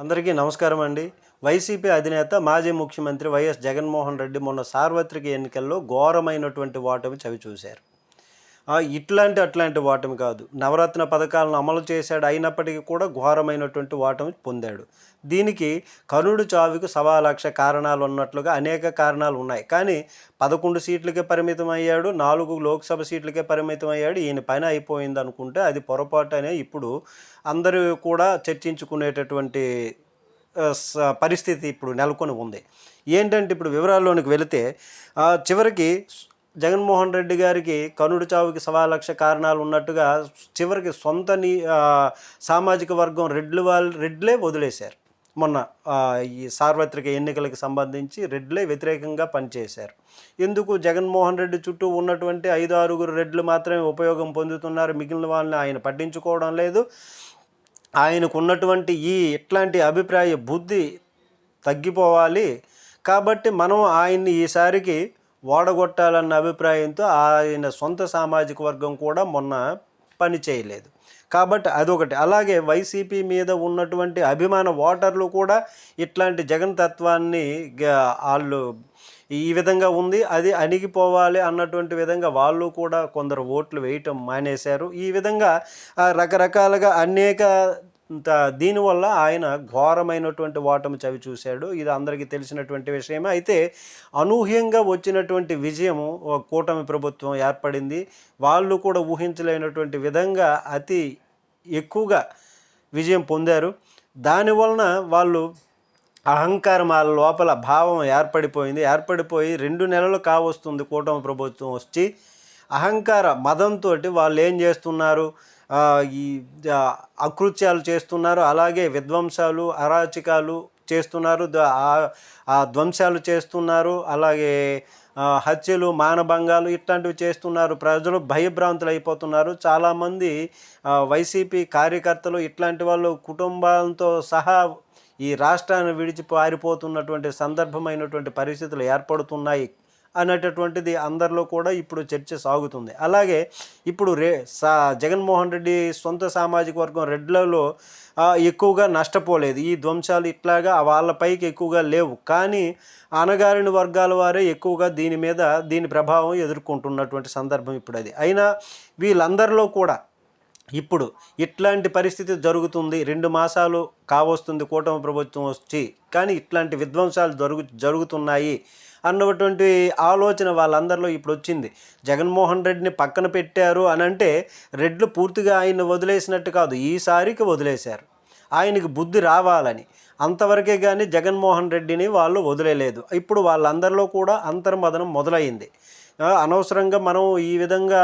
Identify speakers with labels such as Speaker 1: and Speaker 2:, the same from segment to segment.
Speaker 1: అందరికీ నమస్కారం అండి. వైసీపీ అధినేత మాజీ ముఖ్యమంత్రి వైఎస్ జగన్మోహన్ రెడ్డి మొన్న సార్వత్రిక ఎన్నికల్లో ఘోరమైనటువంటి ఓటమి చవి చూశారు ఇట్లాంటి అట్లాంటి వాటమి కాదు. నవరత్న పథకాలను అమలు చేశాడు అయినప్పటికీ కూడా ఘోరమైనటువంటి వాటమి పొందాడు. దీనికి కరుడు చావుకు సవా లక్ష కారణాలు ఉన్నట్లుగా అనేక కారణాలు ఉన్నాయి. కానీ పదకొండు సీట్లకే పరిమితం అయ్యాడు నాలుగు లోక్సభ సీట్లకే పరిమితం అయ్యాడు ఈయన పైన అయిపోయింది అనుకుంటే అది పొరపాటు అనే ఇప్పుడు అందరూ కూడా చర్చించుకునేటటువంటి స- పరిస్థితి ఇప్పుడు నెలకొని ఉంది. ఏంటంటే ఇప్పుడు వివరాల్లోనికి వెళితే చివరికి జగన్మోహన్ రెడ్డి గారికి కనుడు చావుకి సవా లక్ష కారణాలు ఉన్నట్టుగా చివరికి సొంత నీ సామాజిక వర్గం రెడ్లు వాళ్ళు రెడ్లే వదిలేశారు. మొన్న ఈ సార్వత్రిక ఎన్నికలకు సంబంధించి రెడ్లే వ్యతిరేకంగా పనిచేశారు. ఎందుకు జగన్మోహన్ రెడ్డి చుట్టూ ఉన్నటువంటి ఐదు ఆరుగురు రెడ్లు మాత్రమే ఉపయోగం పొందుతున్నారు? మిగిలిన వాళ్ళని ఆయన పట్టించుకోవడం లేదు. ఆయనకు ఉన్నటువంటి ఈ ఇట్లాంటి అభిప్రాయ బుద్ధి తగ్గిపోవాలి. కాబట్టి మనం ఆయన్ని ఈసారికి ఓడగొట్టాలన్న అభిప్రాయంతో ఆయన సొంత సామాజిక వర్గం కూడా మొన్న పని చేయలేదు. కాబట్టి అదొకటి. అలాగే వైసీపీ మీద ఉన్నటువంటి అభిమాన ఓటర్లు కూడా ఇట్లాంటి జగన్ తత్వాన్ని వాళ్ళు ఈ విధంగా ఉంది అది అణిగిపోవాలి అన్నటువంటి విధంగా వాళ్ళు కూడా కొందరు ఓట్లు వేయటం మానేశారు. ఈ విధంగా రకరకాలుగా అనేక దీనివల్ల ఆయన ఘోరమైనటువంటి ఓటమి చవి చూశాడు. ఇది అందరికీ తెలిసినటువంటి విషయమే. అయితే అనూహ్యంగా వచ్చినటువంటి విజయము కూటమి ప్రభుత్వం ఏర్పడింది. వాళ్ళు కూడా ఊహించలేనటువంటి విధంగా అతి ఎక్కువగా విజయం పొందారు. దానివలన వాళ్ళు అహంకారం వాళ్ళ లోపల భావం ఏర్పడిపోయింది. ఏర్పడిపోయి రెండు నెలలు కావస్తుంది కూటమి ప్రభుత్వం వచ్చి. అహంకార మదంతో వాళ్ళు ఏం చేస్తున్నారు? ఈ అకృత్యాలు చేస్తున్నారు అలాగే విధ్వంసాలు అరాచకాలు చేస్తున్నారు ఆ- ధ్వంసాలు చేస్తున్నారు అలాగే హత్యలు మానభంగాలు ఇట్లాంటివి చేస్తున్నారు ప్రజలు భయభ్రాంతులు అయిపోతున్నారు. చాలామంది వైసీపీ కార్యకర్తలు ఇట్లాంటి వాళ్ళు కుటుంబాలతో సహా ఈ రాష్ట్రాన్ని విడిచి పారిపోతున్నటువంటి సందర్భమైనటువంటి పరిస్థితులు ఏర్పడుతున్నాయి. అనేటటువంటిది అందరిలో కూడా ఇప్పుడు చర్చ సాగుతుంది. అలాగే ఇప్పుడు రే సా జగన్మోహన్ రెడ్డి సొంత సామాజిక వర్గం రెడ్లలో ఎక్కువగా నష్టపోలేదు. ఈ ధ్వంసాలు ఇట్లాగా వాళ్ళ పైకి ఎక్కువగా లేవు. కానీ అనగారిన వర్గాల వారే ఎక్కువగా దీని మీద దీని ప్రభావం ఎదుర్కొంటున్నటువంటి సందర్భం ఇప్పుడు అది అయినా వీళ్ళందరిలో కూడా ఇప్పుడు ఇట్లాంటి పరిస్థితి జరుగుతుంది. రెండు మాసాలు కావస్తుంది కూటమి ప్రభుత్వం వచ్చి. కానీ ఇట్లాంటి విధ్వంసాలు జరుగు జరుగుతున్నాయి అన్నటువంటి ఆలోచన వాళ్ళందరిలో ఇప్పుడు వచ్చింది. జగన్మోహన్ రెడ్డిని పక్కన పెట్టారు అని అంటే రెడ్లు పూర్తిగా ఆయన వదిలేసినట్టు కాదు. ఈసారికి వదిలేశారు. ఆయనకి బుద్ధి రావాలని. అంతవరకే కానీ జగన్మోహన్ రెడ్డిని వాళ్ళు వదిలేలేదు. ఇప్పుడు వాళ్ళందరిలో కూడా అంతర్మదనం మొదలైంది. అనవసరంగా మనం ఈ విధంగా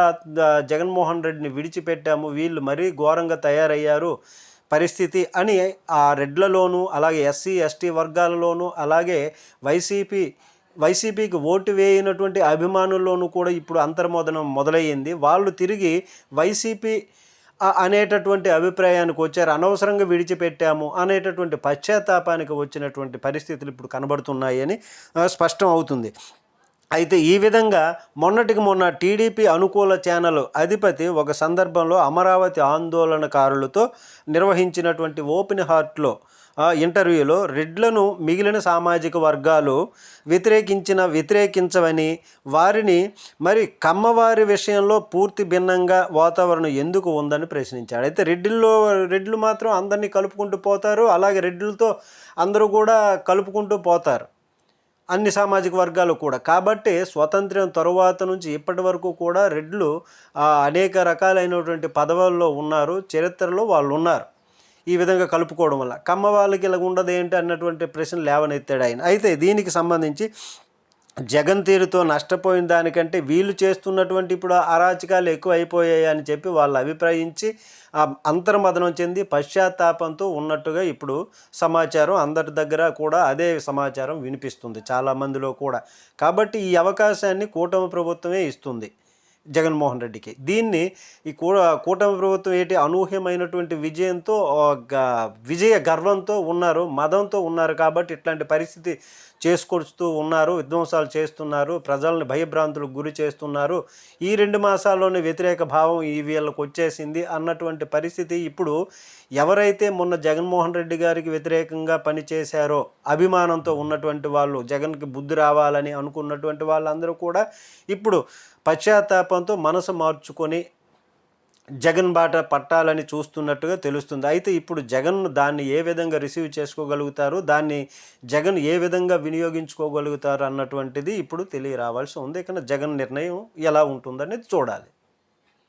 Speaker 1: జగన్మోహన్ రెడ్డిని విడిచిపెట్టాము వీళ్ళు మరీ ఘోరంగా తయారయ్యారు పరిస్థితి అని ఆ రెడ్లలోనూ అలాగే ఎస్సీ ఎస్టీ వర్గాలలోనూ అలాగే వైసీపీ వైసీపీకి ఓటు వేయినటువంటి అభిమానుల్లోనూ కూడా ఇప్పుడు అంతర్మోదనం మొదలయ్యింది. వాళ్ళు తిరిగి వైసీపీ అనేటటువంటి అభిప్రాయానికి వచ్చారు. అనవసరంగా విడిచిపెట్టాము అనేటటువంటి పశ్చాత్తాపానికి వచ్చినటువంటి పరిస్థితులు ఇప్పుడు కనబడుతున్నాయి అని స్పష్టం అవుతుంది. అయితే ఈ విధంగా మొన్నటికి మొన్న టీడీపీ అనుకూల ఛానల్ అధిపతి ఒక సందర్భంలో అమరావతి ఆందోళనకారులతో నిర్వహించినటువంటి ఓపెన్ హార్ట్లో ఇంటర్వ్యూలో రెడ్లను మిగిలిన సామాజిక వర్గాలు వ్యతిరేకించిన వ్యతిరేకించవని వారిని మరి కమ్మవారి విషయంలో పూర్తి భిన్నంగా వాతావరణం ఎందుకు ఉందని ప్రశ్నించాడు. అయితే రెడ్డిల్లో రెడ్లు మాత్రం అందరినీ కలుపుకుంటూ పోతారు అలాగే రెడ్లతో అందరూ కూడా కలుపుకుంటూ పోతారు. అన్ని సామాజిక వర్గాలు కూడా. కాబట్టి స్వాతంత్ర్యం తరువాత నుంచి ఇప్పటి వరకు కూడా రెడ్లు అనేక రకాలైనటువంటి పదవుల్లో ఉన్నారు చరిత్రలో వాళ్ళు ఉన్నారు ఈ విధంగా కలుపుకోవడం వల్ల. కమ్మ వాళ్ళకి ఇలా ఉండదు ఏంటి అన్నటువంటి ప్రశ్న లేవనెత్తాడు ఆయన. అయితే దీనికి సంబంధించి జగన్ తీరుతో నష్టపోయిన దానికంటే వీళ్ళు చేస్తున్నటువంటి ఇప్పుడు అరాచకాలు ఎక్కువ అయిపోయాయి అని చెప్పి వాళ్ళు అభిప్రాయించి అంతర్మదనం చెంది పశ్చాత్తాపంతో ఉన్నట్టుగా ఇప్పుడు సమాచారం అందరి దగ్గర కూడా అదే సమాచారం వినిపిస్తుంది చాలామందిలో కూడా. కాబట్టి ఈ అవకాశాన్ని కూటమి ప్రభుత్వమే ఇస్తుంది. జగన్మోహన్ రెడ్డికి. దీన్ని ఈ కూ కూటమి ప్రభుత్వం ఏంటి అనూహ్యమైనటువంటి విజయంతో విజయ గర్వంతో ఉన్నారు మదంతో ఉన్నారు కాబట్టి ఇట్లాంటి పరిస్థితి చేసుకొస్తూ ఉన్నారు విధ్వంసాలు చేస్తున్నారు ప్రజలను భయభ్రాంతులకు గురి చేస్తున్నారు. ఈ రెండు మాసాల్లోనే వ్యతిరేక భావం ఈ వీళ్ళకి వచ్చేసింది అన్నటువంటి పరిస్థితి ఇప్పుడు ఎవరైతే మొన్న జగన్మోహన్ రెడ్డి గారికి వ్యతిరేకంగా పనిచేశారో అభిమానంతో ఉన్నటువంటి వాళ్ళు జగన్కి బుద్ధి రావాలని అనుకున్నటువంటి వాళ్ళందరూ కూడా ఇప్పుడు పశ్చాత్తాపంతో మనసు మార్చుకొని జగన్ బాట పట్టాలని చూస్తున్నట్టుగా తెలుస్తుంది. అయితే ఇప్పుడు జగన్ దాన్ని ఏ విధంగా రిసీవ్ చేసుకోగలుగుతారు దాన్ని జగన్ ఏ విధంగా వినియోగించుకోగలుగుతారు అన్నటువంటిది ఇప్పుడు తెలియరావాల్సి ఉంది. కానీ జగన్ నిర్ణయం ఎలా ఉంటుందనేది చూడాలి.